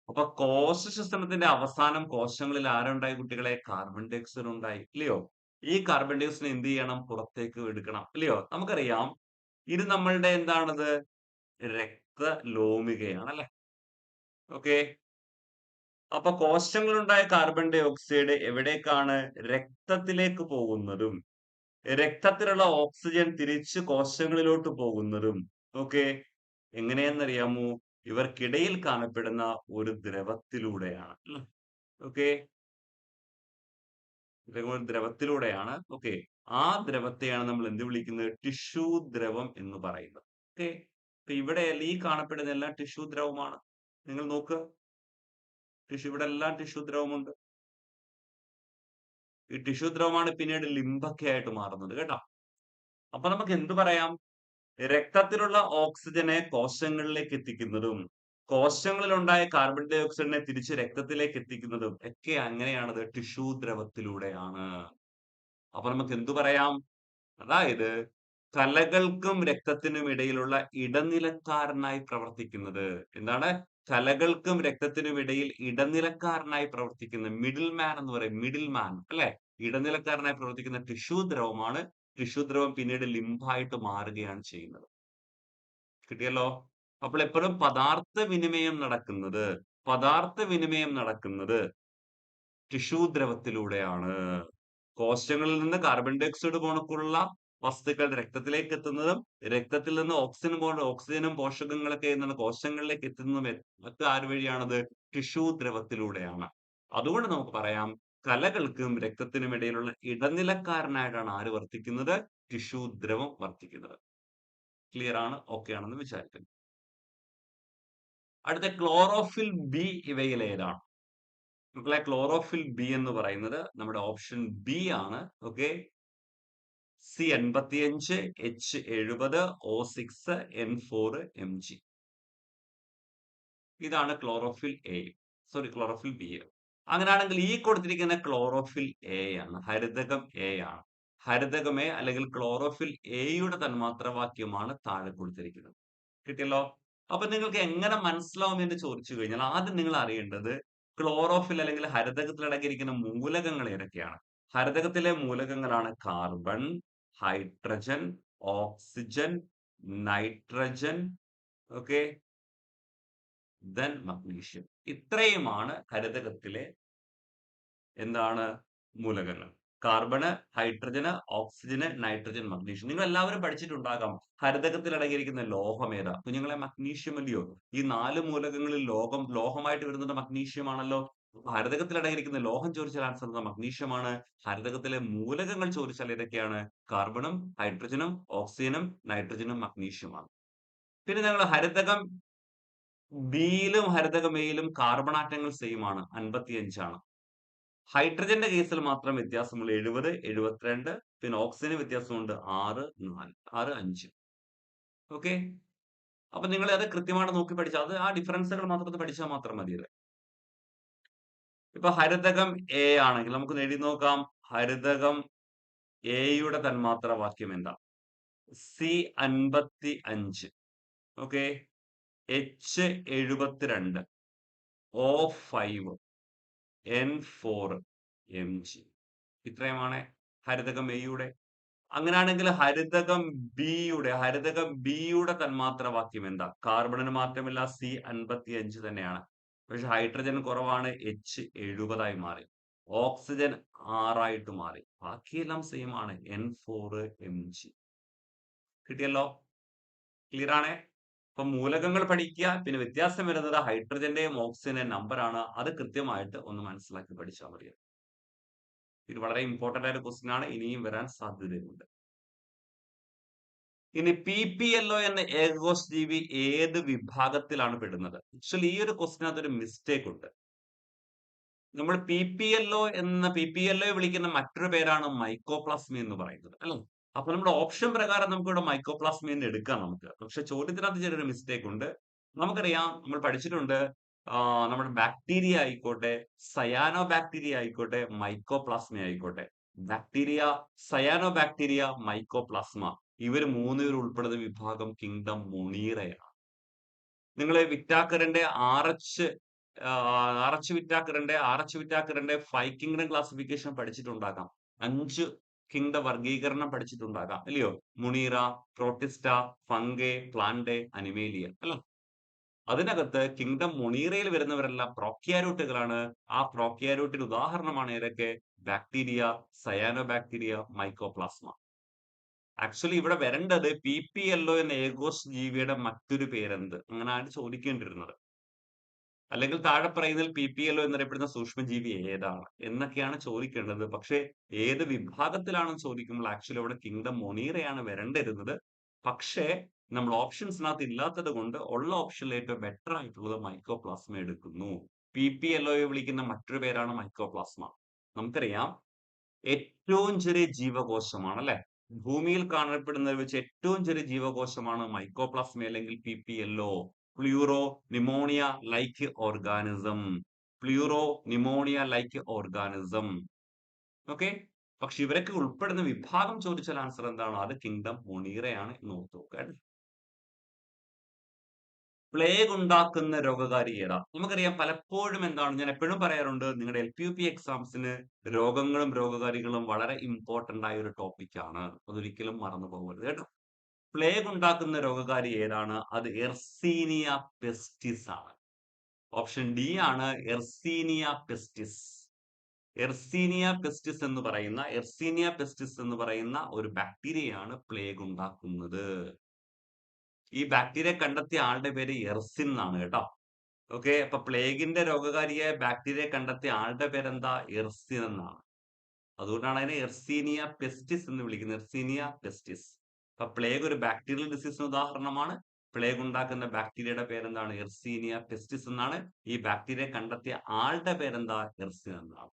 അപ്പൊ കോശ ശ്വസനത്തിന്റെ അവസാനം കോശങ്ങളിൽ ആരുണ്ടായി കുട്ടികളെ? കാർബൺ ഡൈ ഓക്സൈഡ് ഉണ്ടായി. ഇല്ലയോ? ഈ കാർബൺ ഡൈ ഓക്സൈഡ് എന്ത് ചെയ്യണം? പുറത്തേക്ക് എടുക്കണം. ഇല്ലയോ? നമുക്കറിയാം ഇത് നമ്മളുടെ എന്താണത്? രക്തലോമികയാണ് അല്ലെ ഓക്കേ. അപ്പൊ കോശങ്ങളുണ്ടായ കാർബൺ ഡൈ ഓക്സൈഡ് എവിടേക്കാണ്? രക്തത്തിലേക്ക് പോകുന്നതും രക്തത്തിലുള്ള ഓക്സിജൻ തിരിച്ച് കോശങ്ങളിലോട്ട് പോകുന്നതും ഓക്കെ എങ്ങനെയെന്നറിയാമോ? ഇവർക്കിടയിൽ കാണപ്പെടുന്ന ഒരു ദ്രവത്തിലൂടെയാണ്. ഓക്കെ ദ്രവത്തിലൂടെയാണ്. ഓക്കെ ആ ദ്രവത്തെയാണ് നമ്മൾ എന്ത് വിളിക്കുന്നത്? ടിഷ്യൂ ദ്രവം എന്ന് പറയുന്നത്. ഓക്കെ ഇവിടെ ഈ കാണപ്പെടുന്ന എല്ലാം ടിഷ്യൂ ദ്രവമാണ്. നിങ്ങൾ നോക്ക്. ടിഷ്യൂ ഇവിടെ എല്ലാം ടിഷ്യൂ ദ്രവമുണ്ട്. ഈ ടിഷ്യൂ ദ്രവമാണ് പിന്നീട് ലിംബൊക്കെ ആയിട്ട് മാറുന്നത് കേട്ടോ. അപ്പൊ നമുക്ക് എന്ത് പറയാം? രക്തത്തിലുള്ള ഓക്സിജനെ കോശങ്ങളിലേക്ക് എത്തിക്കുന്നതും കോശങ്ങളിൽ ഉണ്ടായ കാർബൺ ഡൈ ഓക്സൈഡിനെ തിരിച്ച് രക്തത്തിലേക്ക് എത്തിക്കുന്നതും ഒക്കെ അങ്ങനെയാണത് ടിഷ്യൂ ദ്രവത്തിലൂടെയാണ്. അപ്പൊ നമുക്ക് എന്തു പറയാം? അതായത് കലകൾക്കും രക്തത്തിനും ഇടയിലുള്ള ഇടനിലക്കാരനായി പ്രവർത്തിക്കുന്നത്. എന്താണ്? കലകൾക്കും രക്തത്തിനും ഇടയിൽ ഇടനിലക്കാരനായി പ്രവർത്തിക്കുന്ന മിഡിൽ മാൻ എന്ന് പറയും. മിഡിൽ മാൻ അല്ലെ ഇടനിലക്കാരനായി പ്രവർത്തിക്കുന്ന ടിഷ്യൂ ദ്രവമാണ്. ടിഷ്യൂ ദ്രവം പിന്നീട് ലിംബായിട്ട് മാറുകയാണ് ചെയ്യുന്നത്. കിട്ടിയല്ലോ? അപ്പോൾ എപ്പോഴും പദാർത്ഥ വിനിമയം നടക്കുന്നത് പദാർത്ഥ വിനിമയം നടക്കുന്നത് ടിഷ്യൂ ദ്രവത്തിലൂടെയാണ്. കോശങ്ങളിൽ നിന്ന് കാർബൺ ഡൈ ഓക്സൈഡ് കണക്കുള്ള വസ്തുക്കൾ രക്തത്തിലേക്ക് എത്തുന്നതും രക്തത്തിൽ നിന്ന് ഓക്സിജൻ പോലെ ഓക്സിജനും പോഷകങ്ങളൊക്കെ എന്താണ് കോശങ്ങളിലേക്ക് എത്തുന്നതും മറ്റു ആര് വഴിയാണത്? ടിഷ്യൂ ദ്രവത്തിലൂടെയാണ്. അതുകൊണ്ട് നമുക്ക് പറയാം കലകൾക്കും രക്തത്തിനും ഇടയിലുള്ള ഇടനിലക്കാരനായിട്ടാണ് ആര് വർത്തിക്കുന്നത്? ടിഷ്യൂ ദ്രവം വർത്തിക്കുന്നത്. ക്ലിയർ ആണ്? ഓക്കെ ആണെന്ന് വിചാരിക്കുന്നു. അടുത്ത ക്ലോറോഫിൽ ബി ഇവയിൽ ഏതാണ്? ക്ലോറോഫിൽ ബി എന്ന് പറയുന്നത് നമ്മുടെ ഓപ്ഷൻ ബി ആണ്. Okay. C 85 H 70 O six N four M G. ഇതാണ് chlorophyll A. Sorry chlorophyll B. അങ്ങനെയാണെങ്കിൽ ഈ കൊടുത്തിരിക്കുന്ന ക്ലോറോഫിൽ എ ആണ്. ഹരിതകം എ ആണ്. ഹരിതകം എ അല്ലെങ്കിൽ ക്ലോറോഫിൽ എയുടെ തന്മാത്രവാക്യമാണ് താഴെ കൊടുത്തിരിക്കുന്നത്. കിട്ടിയല്ലോ? അപ്പൊ നിങ്ങൾക്ക് എങ്ങനെ മനസ്സിലാവും എന്ന് ചോദിച്ചു കഴിഞ്ഞാൽ ആദ്യം നിങ്ങൾ അറിയേണ്ടത് ക്ലോറോഫിൽ അല്ലെങ്കിൽ ഹരിതകത്തിൽ അടങ്ങിയിരിക്കുന്ന മൂലകങ്ങൾ ഏതൊക്കെയാണ്? ഹരിതകത്തിലെ മൂലകങ്ങളാണ് carbon, hydrogen, oxygen, nitrogen okay then magnesium. ഇത്രയുമാണ് ഹരിതകത്തിലെ എന്താണ് മൂലകങ്ങൾ. Carbon, hydrogen, oxygen, nitrogen, magnesium. നിങ്ങൾ എല്ലാവരും പഠിച്ചിട്ടുണ്ടാകാം. ഹരിതകത്തിൽ അടങ്ങിയിരിക്കുന്ന ലോഹം ഏതാ? കുഞ്ഞുങ്ങളെ മഗ്നീഷ്യം അല്ലയോ? ഈ നാല് മൂലകങ്ങളിൽ ലോകം ലോഹമായിട്ട് വരുന്നത് മഗ്നീഷ്യം ആണല്ലോ. അപ്പൊ ഹരിതകത്തിൽ അടങ്ങിയിരിക്കുന്ന ലോഹം ചോദിച്ചാൽ ആൻസർ എന്താ? മഗ്നീഷ്യമാണ്. ഹരിതകത്തിലെ മൂലകങ്ങൾ ചോദിച്ചാൽ ഏതൊക്കെയാണ്? കാർബണും, ഹൈഡ്രജനും, ഓക്സിജനും, നൈട്രജനും, മഗ്നീഷ്യമാണ് പിന്നെ ഞങ്ങൾ ഹരിതകം ബിയിലും ഹരിതകം എയിലും കാർബൺ ആറ്റങ്ങൾ സെയിം ആണ്. 55 ആണ്. ഹൈഡ്രജന്റെ കേസിൽ മാത്രം വ്യത്യാസമുള്ള എഴുപത് എഴുപത്തിരണ്ട് പിന്നെ ഓക്സിജന് വ്യത്യാസമുണ്ട് 6, 4, 6, 5. ഓക്കെ. അപ്പൊ നിങ്ങൾ അത് കൃത്യമായിട്ട് നോക്കി പഠിച്ചാൽ അത് ആ ഡിഫറൻസുകൾ മാത്രം പഠിച്ചാൽ മാത്രം മതിയല്ലേ. ഇപ്പൊ ഹരിതകം എ ആണെങ്കിൽ നമുക്ക് എഴുതി നോക്കാം. ഹരിതകം എയുടെ തന്മാത്ര വാക്യം എന്താ? C 55 okay. H 72 O five N four M G. ഇത്രയുമാണ് ഹരിതകം എയുടെ. അങ്ങനെയാണെങ്കിൽ ഹരിതകം ബിയുടെ ഹരിതകം ബിയുടെ തന്മാത്ര വാക്യം എന്താ? കാർബണിന് മാറ്റമില്ല. സി 55 തന്നെയാണ്. പക്ഷെ ഹൈഡ്രജൻ കുറവാണ് എച്ച് എഴുപതായി മാറി. ഓക്സിജൻ ആറായിട്ട് മാറി. ബാക്കിയെല്ലാം സെയിം ആണ്. എൻ ഫോർ എം ജി കിട്ടിയല്ലോ? ക്ലിയർ ആണേ? അപ്പൊ മൂലകങ്ങൾ പഠിക്കുക പിന്നെ വ്യത്യാസം വരുന്നത് ഹൈഡ്രജന്റെയും ഓക്സിജന്റെയും നമ്പർ ആണ്. അത് കൃത്യമായിട്ട് ഒന്ന് മനസ്സിലാക്കി പഠിച്ചാൽ മതി ഇത് വളരെ ഇമ്പോർട്ടന്റ് ആയ ക്വസ്റ്റ്യൻ ആണ്. ഇനിയും വരാൻ സാധ്യതയുണ്ട്. ഇനി പി പി എൽ ഒ എന്ന ഏകകോശ ജീവി ഏത് വിഭാഗത്തിലാണ് പെടുന്നത്? ആക്ച്വലി ഈ ഒരു ക്വസ്റ്റിനകത്ത് ഒരു മിസ്റ്റേക്ക് ഉണ്ട്. നമ്മൾ പി പി എൽ ഒ എന്ന പി പി എൽ ഒ വിളിക്കുന്ന മറ്റൊരു പേരാണ് മൈക്കോപ്ലാസ്മി എന്ന് പറയുന്നത് അല്ലേ? അപ്പൊ നമ്മുടെ ഓപ്ഷൻ പ്രകാരം നമുക്ക് ഇവിടെ മൈക്കോപ്ലാസ്മി എന്ന് എടുക്കാം നമുക്ക്. പക്ഷെ ചോദ്യത്തിനകത്ത് ചെറിയൊരു മിസ്റ്റേക്ക് ഉണ്ട്. നമുക്കറിയാം നമ്മൾ പഠിച്ചിട്ടുണ്ട് നമ്മുടെ ബാക്ടീരിയ ആയിക്കോട്ടെ സയാനോ ബാക്ടീരിയ ആയിക്കോട്ടെ മൈക്കോപ്ലാസ്മി ആയിക്കോട്ടെ. ബാക്ടീരിയ സയാനോ ബാക്ടീരിയ മൈക്കോപ്ലാസ്മ ഇവർ മൂന്നുപേർ ഉൾപ്പെടുന്ന വിഭാഗം കിങ്ഡം മുണീറയാണ് നിങ്ങളെ വിറ്റാക്കറിന്റെ ആർ എച്ച് ആർ എച്ച് വിറ്റാക്കറിന്റെ ആർ വിറ്റാക്കറിന്റെ ഫൈവ് കിങ്ഡം ക്ലാസിഫിക്കേഷൻ പഠിച്ചിട്ടുണ്ടാകാം. അഞ്ച് കിങ്ഡ വർഗീകരണം പഠിച്ചിട്ടുണ്ടാകാം അല്ലയോ? Monera Protista Fungi Plantae Animalia അല്ല? അതിനകത്ത് കിങ്ഡം മുണീറയിൽ വരുന്നവരെല്ലാം പ്രോക്യാരൂട്ടുകളാണ്. ആ പ്രോക്യാരൂട്ടിന് ഉദാഹരണമാണ് ഏതൊക്കെ? Bacteria cyanobacteria mycoplasma. ആക്ച്വലി ഇവിടെ വരേണ്ടത് പി പി എൽ ഒ എന്ന ഏകോസ് ജീവിയുടെ മറ്റൊരു പേരെന്ത്? അങ്ങനെയാണ് ചോദിക്കേണ്ടിരുന്നത് അല്ലെങ്കിൽ താഴെ പറയുന്നതിൽ പി പി എൽ ഒ എന്നറിയപ്പെടുന്ന സൂക്ഷ്മജീവി ഏതാണ്? എന്നൊക്കെയാണ് ചോദിക്കേണ്ടത്. പക്ഷേ ഏത് വിഭാഗത്തിലാണെന്ന് ചോദിക്കുമ്പോൾ ആക്ച്വലി അവിടെ കിങ്ഡം മൊണീറയാണ് വരേണ്ടിരുന്നത് പക്ഷേ നമ്മൾ ഓപ്ഷൻസിനകത്ത് ഇല്ലാത്തത് കൊണ്ട് ഉള്ള ഓപ്ഷനിൽ ഏറ്റവും ബെറ്റർ ആയിട്ടുള്ളത് മൈക്കോപ്ലാസ്മ എടുക്കുന്നു. പി പി എൽ ഒയെ വിളിക്കുന്ന മറ്റൊരു പേരാണ് മൈക്കോപ്ലാസ്മ നമുക്കറിയാം. ഏറ്റവും ചെറിയ ജീവകോശമാണ് അല്ലെ ഭൂമിയിൽ കാണപ്പെടുന്നതിൽ വെച്ച് ഏറ്റവും ചെറിയ ജീവകോശമാണ് മൈക്കോപ്ലാസ്മ അല്ലെങ്കിൽ P P L O pleuropneumonia like organism pleuropneumonia like organism okay പക്ഷെ ഇവരൊക്കെ ഉൾപ്പെടുന്ന വിഭാഗം ചോദിച്ചാൽ ആൻസർ എന്താണ്? അത് കിങ്ഡം മൊണീറയാണ് എന്ന് ഓർത്ത് നോക്കുക പ്ലേഗ് ഉണ്ടാക്കുന്ന രോഗകാരി ഏതാ നമുക്കറിയാം പലപ്പോഴും എന്താണ് ഞാൻ എപ്പോഴും പറയാറുണ്ട് നിങ്ങളുടെ എൽ പി യു പി എക്സാംസിന് രോഗങ്ങളും രോഗകാരികളും വളരെ ഇമ്പോർട്ടന്റ് ആയ ഒരു ടോപ്പിക് ആണ്. അതൊരിക്കലും മറന്നു പോകരുത് കേട്ടോ. പ്ലേഗ് ഉണ്ടാക്കുന്ന രോഗകാരി ഏതാണ്? അത് എർസീനിയ പെസ്റ്റിസ് ആണ്. ഓപ്ഷൻ ഡി ആണ് എർസീനിയ പെസ്റ്റിസ് എർസീനിയ പെസ്റ്റിസ് എന്ന് പറയുന്ന എർസീനിയ പെസ്റ്റിസ് എന്ന് പറയുന്ന ഒരു ബാക്ടീരിയയാണ് പ്ലേഗ് ഉണ്ടാക്കുന്നത്. ഈ ബാക്ടീരിയ കണ്ടെത്തിയ ആളുടെ പേര് എർസിൻ എന്നാണ് കേട്ടോ. ഓക്കെ അപ്പൊ പ്ലേഗിന്റെ രോഗകാരിയായ ബാക്ടീരിയ കണ്ടെത്തിയ ആളുടെ പേരെന്താ? എർസിൻ എന്നാണ്. അതുകൊണ്ടാണ് അതിനെ എർസീനിയ പെസ്റ്റിസ് എന്ന് വിളിക്കുന്നത്. എർസീനിയ പെസ്റ്റിസ് അപ്പൊ പ്ലേഗ് ഒരു ബാക്ടീരിയൽ ഡിസീസിന് ഉദാഹരണമാണ്. പ്ലേഗ് ഉണ്ടാക്കുന്ന ബാക്ടീരിയയുടെ പേരെന്താണ്? എർസീനിയ പെസ്റ്റിസ് എന്നാണ്. ഈ ബാക്ടീരിയ കണ്ടെത്തിയ ആളുടെ പേരെന്താ? എർസിൻ എന്നാണ്.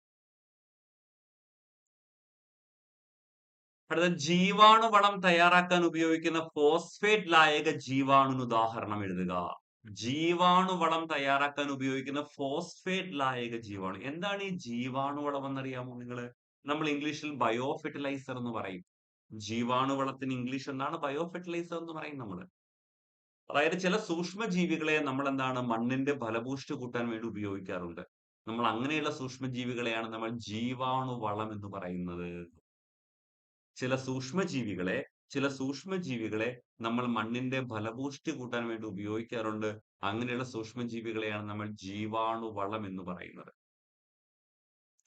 അടുത്ത ജീവാണു വളം തയ്യാറാക്കാൻ ഉപയോഗിക്കുന്ന ഫോസ്ഫേറ്റ് ലായക ജീവാണുന് ഉദാഹരണം എഴുതുക. ജീവാണു വളം തയ്യാറാക്കാൻ ഉപയോഗിക്കുന്ന ഫോസ്ഫേറ്റ് ലായക ജീവാണു. എന്താണ് ഈ ജീവാണു വളം എന്നറിയാമോ നിങ്ങൾ നമ്മൾ ഇംഗ്ലീഷിൽ ബയോ ഫെർട്ടിലൈസർ എന്ന് പറയും. ജീവാണു വളത്തിന് ഇംഗ്ലീഷ് എന്താണ്? ബയോ ഫെർട്ടിലൈസർ എന്ന് പറയും നമ്മൾ അതായത് ചില സൂക്ഷ്മജീവികളെ നമ്മൾ എന്താണ് മണ്ണിന്റെ ഫലഭൂഷ്ടി കൂട്ടാൻ വേണ്ടി ഉപയോഗിക്കാറുണ്ട്. നമ്മൾ അങ്ങനെയുള്ള സൂക്ഷ്മജീവികളെയാണ് നമ്മൾ ജീവാണു വളം എന്ന് പറയുന്നത്. ചില സൂക്ഷ്മജീവികളെ ചില സൂക്ഷ്മജീവികളെ നമ്മൾ മണ്ണിന്റെ ഫലപൂഷ്ടി കൂട്ടാൻ വേണ്ടി ഉപയോഗിക്കാറുണ്ട്. അങ്ങനെയുള്ള സൂക്ഷ്മജീവികളെയാണ് നമ്മൾ ജീവാണുവളം എന്ന് പറയുന്നത്.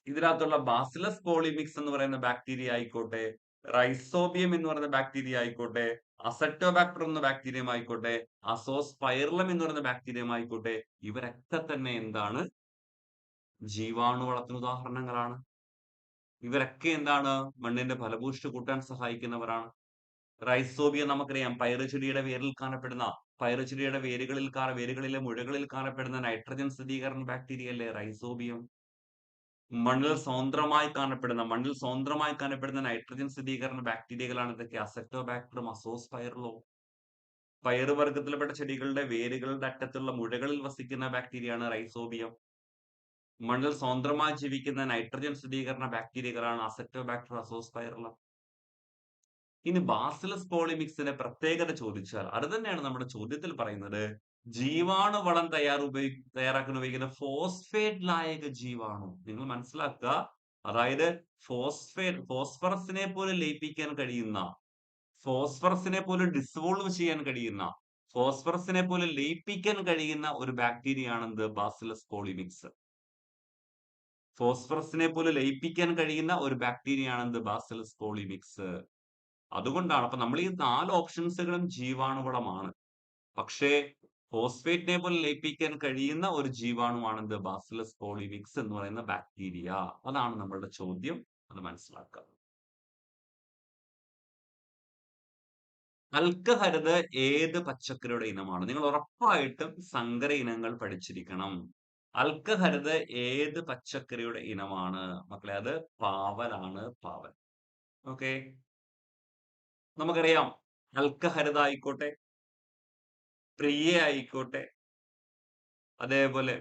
ഇതിനകത്തുള്ള ബാസിലസ് പോളിമിക്സ് എന്ന് പറയുന്ന ബാക്ടീരിയ ആയിക്കോട്ടെ റൈസോബിയം എന്ന് പറയുന്ന ബാക്ടീരിയ ആയിക്കോട്ടെ അസറ്റോബാക്ടർ എന്ന ബാക്ടീരിയം ആയിക്കോട്ടെ അസോസ്പൈറലം എന്ന് പറയുന്ന ബാക്ടീരിയം ആയിക്കോട്ടെ ഇവരൊക്കെ തന്നെ എന്താണ്? ജീവാണുവളത്തിന് ഉദാഹരണങ്ങളാണ്. ഇവരൊക്കെ എന്താണ് മണ്ണിന്റെ ഫലഭൂഷ്ടി കൂട്ടാൻ സഹായിക്കുന്നവരാണ്. റൈസോബിയ നമുക്കറിയാം. പയറുചെടിയുടെ വേരിൽ കാണപ്പെടുന്ന പയറുചെടിയുടെ വേരുകളിൽ വേരുകളിലെ മുഴകളിൽ കാണപ്പെടുന്ന നൈട്രജൻ സ്ഥിരീകരണ ബാക്ടീരിയ അല്ലേ റൈസോബിയം? മണ്ണിൽ സ്വതന്ത്രമായി കാണപ്പെടുന്ന മണ്ണിൽ സ്വതന്ത്രമായി കാണപ്പെടുന്ന നൈട്രജൻ സ്ഥിരീകരണ ബാക്ടീരിയകളാണ് ഇതൊക്കെ അസെക്ടോബാക്ടറും അസോസ് പയറിലോ പയറുവർഗത്തിൽപ്പെട്ട ചെടികളുടെ വേരുകളുടെ അറ്റത്തുള്ള മുഴകളിൽ വസിക്കുന്ന ബാക്ടീരിയയാണ് റൈസോബിയം. മണ്ണിൽ സ്വതന്ത്രമായി ജീവിക്കുന്ന നൈട്രജൻ സ്ഥിരീകരണ ബാക്ടീരിയകളാണ് അസറ്റോബാക്ടർ അസോസ്പൈറലം ഇനി ബാസിലസ് പോളിമിക്സിന്റെ പ്രത്യേകത ചോദിച്ചാൽ അത് തന്നെയാണ് നമ്മുടെ ചോദ്യത്തിൽ പറയുന്നത്. ജീവാണു വളം തയ്യാർ ഉപയോഗി തയ്യാറാക്കാൻ ഉപയോഗിക്കുന്ന ഫോസ്ഫേറ്റ് ലായക ജീവാണു. നിങ്ങൾ മനസ്സിലാക്കുക. അതായത് ഫോസ്ഫേറ്റ് ഫോസ്ഫറസിനെ പോലെ ലയിപ്പിക്കാൻ കഴിയുന്ന ഫോസ്ഫറസിനെ പോലെ ഡിസോൾവ് ചെയ്യാൻ കഴിയുന്ന ഫോസ്ഫറസിനെ പോലെ ലയിപ്പിക്കാൻ കഴിയുന്ന ഒരു ബാക്ടീരിയ ആണെന്ത്? ബാസിലസ് പോളിമിക്സ് ഫോസ്ഫറസിനെ പോലെ ലയിപ്പിക്കാൻ കഴിയുന്ന ഒരു ബാക്ടീരിയ ആണ് എന്ത് ബാസിലസ് പോളിമിക്സ് അതുകൊണ്ടാണ്. അപ്പൊ നമ്മൾ ഈ നാല് ഓപ്ഷൻസുകളും ജീവാണുവളമാണ് പക്ഷേ ഫോസ്ഫേറ്റിനെ പോലെ ലയിപ്പിക്കാൻ കഴിയുന്ന ഒരു ജീവാണുമാണ് എന്ത് ബാസിലസ് പോളിമിക്സ് എന്ന് പറയുന്ന ബാക്ടീരിയ അതാണ് നമ്മളുടെ ചോദ്യം. അത് മനസ്സിലാക്കുക അൽക്കഹരിത് ഏത് പച്ചക്കറിയുടെ ഇനമാണ്? നിങ്ങൾ ഉറപ്പായിട്ടും സങ്കര ഇനങ്ങൾ പഠിച്ചിരിക്കണം. അൽക്കഹരിത് ഏത് പച്ചക്കറിയുടെ ഇനമാണ് മക്കളെ? അത് പാവലാണ് പാവൽ ഓക്കെ? നമുക്കറിയാം. അൽക്കഹരിത ആയിക്കോട്ടെ പ്രിയ ആയിക്കോട്ടെ അതേപോലെ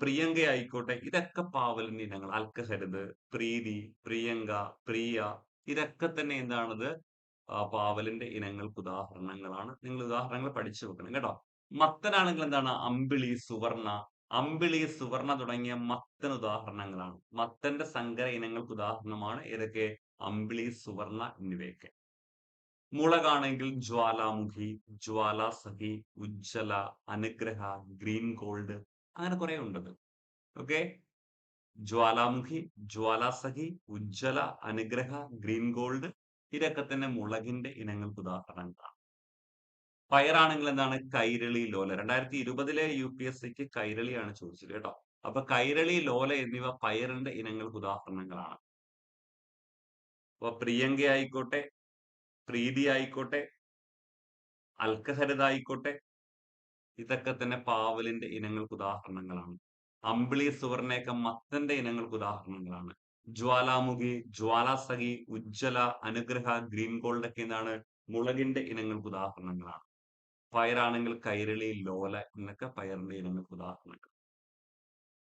പ്രിയങ്ക ആയിക്കോട്ടെ ഇതൊക്കെ പാവലിന്റെ ഇനങ്ങൾ. അൽക്കഹരിത് പ്രീതി പ്രിയങ്ക പ്രിയ ഇതൊക്കെ തന്നെ എന്താണത്? പാവലിന്റെ ഇനങ്ങൾക്ക് ഉദാഹരണങ്ങളാണ്. നിങ്ങൾ ഉദാഹരണങ്ങൾ പഠിച്ചു വെക്കണം. കേട്ടോ? മത്തനാണെങ്കിൽ എന്താണ്? അമ്പിളി സുവർണ. അമ്പിളി സുവർണ തുടങ്ങിയ മത്തൻ ഉദാഹരണങ്ങളാണ്. മത്തന്റെ സങ്കര ഇനങ്ങൾക്ക് ഉദാഹരണമാണ്. ഏതൊക്കെ? അമ്പിളി സുവർണ എന്നിവയൊക്കെ. മുളകാണെങ്കിൽ ജ്വാലാമുഖി ജ്വാലാസഖി ഉജ്ജല അനുഗ്രഹ ഗ്രീൻ ഗോൾഡ് അങ്ങനെ കുറെ ഉണ്ടത്. ഓക്കെ? ജ്വാലാമുഖി ജ്വാലാസഖി ഉജ്ജല അനുഗ്രഹ ഗ്രീൻ ഗോൾഡ് ഇതൊക്കെ തന്നെ മുളകിന്റെ ഇനങ്ങൾക്ക് ഉദാഹരണങ്ങളാണ്. പയറാണെങ്കിൽ എന്താണ് കൈരളി ലോല. രണ്ടായിരത്തി ഇരുപതിലെ യു പി എസ് സിക്ക് കൈരളിയാണ് ചോദിച്ചത് കേട്ടോ. അപ്പൊ കൈരളി ലോല എന്നിവ പയറിന്റെ ഇനങ്ങൾക്ക് ഉദാഹരണങ്ങളാണ്. അപ്പൊ പ്രിയങ്ക ആയിക്കോട്ടെ പ്രീതി ആയിക്കോട്ടെ അൽക്കഹരിത ആയിക്കോട്ടെ ഇതൊക്കെ തന്നെ പാവലിന്റെ ഇനങ്ങൾക്ക് ഉദാഹരണങ്ങളാണ്. അമ്പിളി സുവർണയൊക്കെ മത്തന്റെ ഇനങ്ങൾക്ക് ഉദാഹരണങ്ങളാണ്. ജ്വാലാമുഖി ജ്വാലാസഖി ഉജ്ജ്വല അനുഗ്രഹ ഗ്രീൻ ഗോൾഡ് ഒക്കെ എന്താണ്? മുളകിന്റെ ഇനങ്ങൾക്ക് ഉദാഹരണങ്ങളാണ്. പയറാണെങ്കിൽ കൈരളി ലോല എന്നൊക്കെ പയറിന്റെ ഇനങ്ങൾക്ക് ഉദാഹരണങ്ങൾ.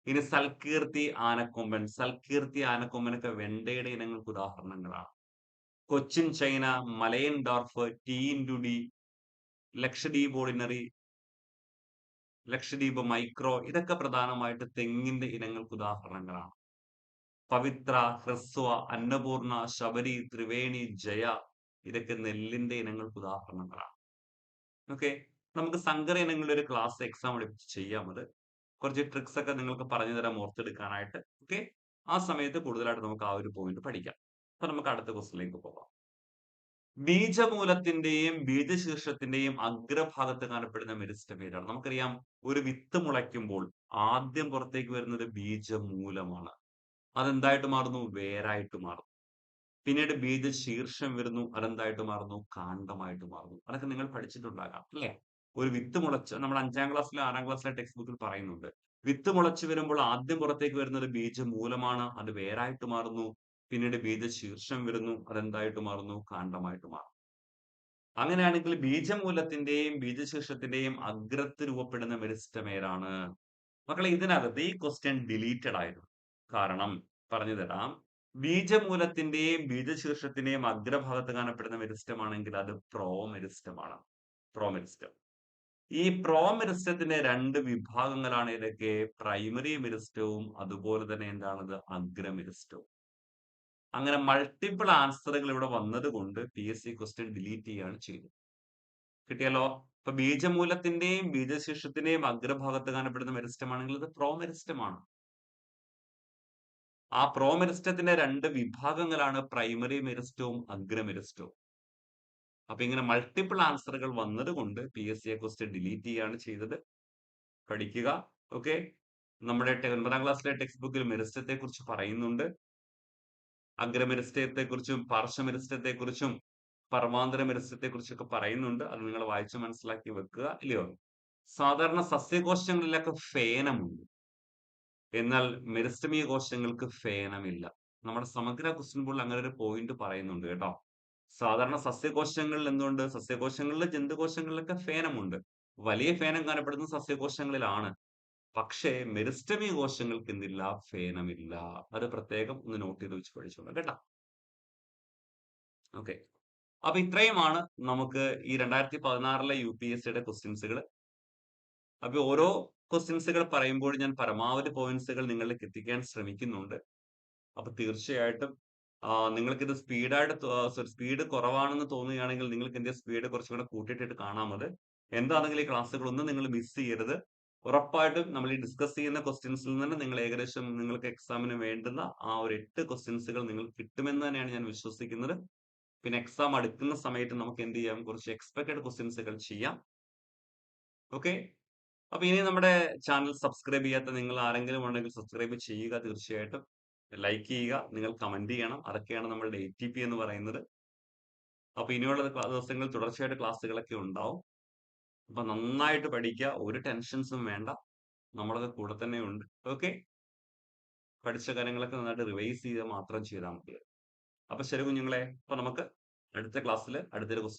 ഇനി സൽകീർത്തി ആനക്കൊമ്പൻ. സൽകീർത്തി ആനക്കൊമ്പനൊക്കെ വെണ്ടയുടെ ഇനങ്ങൾക്ക് ഉദാഹരണങ്ങളാണ്. Cochin China Malayan dwarf T ഡുഡി D Lakshadweep ordinary Lakshadweep micro ഇതൊക്കെ പ്രധാനമായിട്ട് തെങ്ങിന്റെ ഇനങ്ങൾക്ക് ഉദാഹരണങ്ങളാണ്. പവിത്ര ഹ്രസ്വ അന്നപൂർണ ശബരി ത്രിവേണി ജയ ഇതൊക്കെ നെല്ലിന്റെ ഇനങ്ങൾക്ക് ഉദാഹരണങ്ങളാണ്. ഓക്കെ നമുക്ക് സങ്കര ഇനങ്ങളുടെ ഒരു ക്ലാസ് എക്സാം എടുത്ത് ചെയ്യാം അത്. കുറച്ച് ട്രിക്സ് ഒക്കെ നിങ്ങൾക്ക് പറഞ്ഞു തരാം ഓർത്തെടുക്കാനായിട്ട്. ഓക്കെ ആ സമയത്ത് കൂടുതലായിട്ട് നമുക്ക് ആ ഒരു പോയിന്റ് പഠിക്കാം. അപ്പൊ നമുക്ക് അടുത്ത ക്വസ്റ്റിലേക്ക് പോകാം. ബീജമൂലത്തിന്റെയും ബീജശീർഷത്തിന്റെയും അഗ്രഭാഗത്ത് കാണപ്പെടുന്ന മെരിസ്റ്റം ഏതാണ്? നമുക്കറിയാം ഒരു വിത്ത് മുളയ്ക്കുമ്പോൾ ആദ്യം പുറത്തേക്ക് വരുന്നത് ബീജമൂലമാണ്. അതെന്തായിട്ട് മാറുന്നു? വേരായിട്ട് മാറുന്നു. പിന്നീട് ബീജ ശീർഷം വരുന്നു അതെന്തായിട്ട് മാറുന്നു കാണ്ഡമായിട്ട് മാറുന്നു. അതൊക്കെ നിങ്ങൾ പഠിച്ചിട്ടുണ്ടാകാം അല്ലെ? ഒരു വിത്ത് മുളച്ച് നമ്മൾ അഞ്ചാം ക്ലാസ്സിലെ ആറാം ക്ലാസ്സിലെ ടെക്സ്റ്റ് ബുക്കിൽ പറയുന്നുണ്ട്. വിത്ത് മുളച്ച് വരുമ്പോൾ ആദ്യം പുറത്തേക്ക് വരുന്നത് ബീജമൂലമാണ് അത് വേരായിട്ട് മാറുന്നു. പിന്നീട് ബീജ ശീർഷം വരുന്നു അതെന്തായിട്ട് മാറുന്നു? കാണ്ഡമായിട്ട് മാറുന്നു. അങ്ങനെയാണെങ്കിൽ ബീജമൂലത്തിന്റെയും ബീജശീർഷത്തിന്റെയും അഗ്രത്ത് രൂപപ്പെടുന്ന മെരിസ്റ്റം ഏതാണ് മക്കളെ ഇതിനകത്ത് ഈ ക്വസ്റ്റ്യൻ ഡിലീറ്റഡ് ആയിരുന്നു കാരണം പറഞ്ഞു തരാം ബീജമൂലത്തിന്റെയും ബീജശീർഷത്തിന്റെയും അഗ്രഭാഗത്ത് കാണപ്പെടുന്ന മെരിസ്റ്റമാണെങ്കിൽ അത് പ്രോമെരിസ്റ്റമാണ്. പ്രോമെരിസ്റ്റം. ഈ പ്രോമെരിസ്റ്റത്തിന്റെ രണ്ട് വിഭാഗങ്ങളാണ് ഇതൊക്കെ. പ്രൈമറി മെരിസ്റ്റവും അതുപോലെ തന്നെ എന്താണത്? അഗ്രമെരിസ്റ്റവും. അങ്ങനെ മൾട്ടിപ്പിൾ ആൻസറുകൾ ഇവിടെ വന്നതുകൊണ്ട് P S C question delete ചെയ്യാണ് ചെയ്തത്. കിട്ടിയല്ലോ? അപ്പൊ ബീജമൂലത്തിന്റെയും ബീജശീർഷത്തിന്റെയും അഗ്രഭാഗത്ത് കാണപ്പെടുന്ന മെരിസ്റ്റമാണെങ്കിൽ അത് പ്രോമെരിസ്റ്റമാണ്. ആ പ്രോമെരിസ്റ്റത്തിന്റെ രണ്ട് വിഭാഗങ്ങളാണ് പ്രൈമറി മെരിസ്റ്റവും അഗ്രമെരിസ്റ്റവും അപ്പൊ ഇങ്ങനെ മൾട്ടിപ്പിൾ ആൻസറുകൾ വന്നത് കൊണ്ട് P S C question delete ചെയ്യാണ് ചെയ്തത്. പഠിക്കുക ഓക്കെ നമ്മുടെ ഒൻപതാം ക്ലാസ്സിലെ ടെക്സ്റ്റ് ബുക്കിൽ മെരിസ്റ്റത്തെ കുറിച്ച് പറയുന്നുണ്ട്. അഗ്രമെരിസ്റ്റത്തെ കുറിച്ചും പാർശ്വമെരിസ്റ്റത്തെ കുറിച്ചും പർവാന്തര മെരിസ്റ്റത്തെ കുറിച്ചൊക്കെ പറയുന്നുണ്ട്. അത് നിങ്ങൾ വായിച്ച് മനസ്സിലാക്കി വെക്കുക ഇല്ലയോ? സാധാരണ സസ്യകോശങ്ങളിലൊക്കെ ഫേനമുണ്ട്. എന്നാൽ മെരിസ്റ്റമിയ കോശങ്ങൾക്ക് ഫേനമില്ല. നമ്മുടെ സമഗ്ര ക്വസ്റ്റ്യൻ ബോർഡിൽ അങ്ങനെ ഒരു പോയിന്റ് പറയുന്നുണ്ട് കേട്ടോ. സാധാരണ സസ്യകോശങ്ങളിൽ എന്തുകൊണ്ട് സസ്യകോശങ്ങളിലെ ജന്തുകോശങ്ങളിലൊക്കെ ഫേനമുണ്ട്. വലിയ ഫേനം കാണപ്പെടുന്നത് സസ്യകോശങ്ങളിലാണ്. പക്ഷേ മെരിസ്റ്റമി കോശങ്ങൾക്ക് എന്തില്ല? ഫേനമില്ല. അത് പ്രത്യേകം ഒന്ന് നോട്ട് ചെയ്ത് വെച്ച് പഠിച്ചോളാം കേട്ടോ. ഓക്കെ അപ്പൊ ഇത്രയുമാണ് നമുക്ക് ഈ രണ്ടായിരത്തി പതിനാറിലെ യു പി എസ് സിയുടെ ക്വസ്റ്റ്യൻസുകൾ അപ്പൊ ഓരോ ക്വസ്റ്റ്യൻസുകൾ പറയുമ്പോൾ ഞാൻ പരമാവധി പോയിന്റ്സുകൾ നിങ്ങളിലേക്ക് എത്തിക്കാൻ ശ്രമിക്കുന്നുണ്ട് അപ്പൊ തീർച്ചയായിട്ടും നിങ്ങൾക്ക് സ്പീഡായിട്ട് സോറി സ്പീഡ് കുറവാണെന്ന് തോന്നുകയാണെങ്കിൽ നിങ്ങൾക്ക് എന്റെ സ്പീഡ് കുറച്ചും കൂടെ കൂട്ടിയിട്ടിട്ട് കാണാം അത്. എന്താണെങ്കിലും ഈ ക്ലാസ്സുകളൊന്നും നിങ്ങൾ മിസ് ചെയ്യരുത്. ഉറപ്പായിട്ടും നമ്മൾ ഈ ഡിസ്കസ് ചെയ്യുന്ന ക്വസ്റ്റ്യൻസിൽ നിന്ന് നിങ്ങൾ ഏകദേശം നിങ്ങൾക്ക് എക്സാമിന് വേണ്ടുന്ന ആ ഒരു എട്ട് ക്വസ്റ്റ്യൻസുകൾ നിങ്ങൾക്ക് കിട്ടുമെന്ന് തന്നെയാണ് ഞാൻ വിശ്വസിക്കുന്നത്. പിന്നെ എക്സാം അടുക്കുന്ന സമയത്ത് നമുക്ക് എന്ത് ചെയ്യാം കുറച്ച് എക്സ്പെക്റ്റഡ് ക്വസ്റ്റ്യൻസുകൾ ചെയ്യാം. ഓക്കെ. അപ്പൊ ഇനി നമ്മുടെ ചാനൽ സബ്സ്ക്രൈബ് ചെയ്യാത്ത നിങ്ങൾ ആരെങ്കിലും ഉണ്ടെങ്കിൽ സബ്സ്ക്രൈബ് ചെയ്യുക തീർച്ചയായിട്ടും. ലൈക്ക് ചെയ്യുക, നിങ്ങൾ കമന്റ് ചെയ്യണം. അതൊക്കെയാണ് നമ്മളുടെ എടിപി എന്ന് പറയുന്നത്. അപ്പൊ ഇനിയുള്ള ദിവസങ്ങളിൽ തുടർച്ചയായിട്ട് ക്ലാസ്സുകളൊക്കെ ഉണ്ടാവും. അപ്പൊ നന്നായിട്ട് പഠിക്കുക. ഒരു ടെൻഷൻസും വേണ്ട. നമ്മളൊക്കെ കൂടെ തന്നെ ഉണ്ട്. ഓക്കെ. പഠിച്ച കാര്യങ്ങളൊക്കെ നന്നായിട്ട് റിവൈസ് ചെയ്ത് മാത്രം ചെയ്താൽ മതി. അപ്പൊ ശരി കുഞ്ഞുങ്ങളെ. അപ്പൊ നമുക്ക് അടുത്ത ക്ലാസ്സിൽ അടുത്തൊരു ക്വെസ്റ്റ്യൻ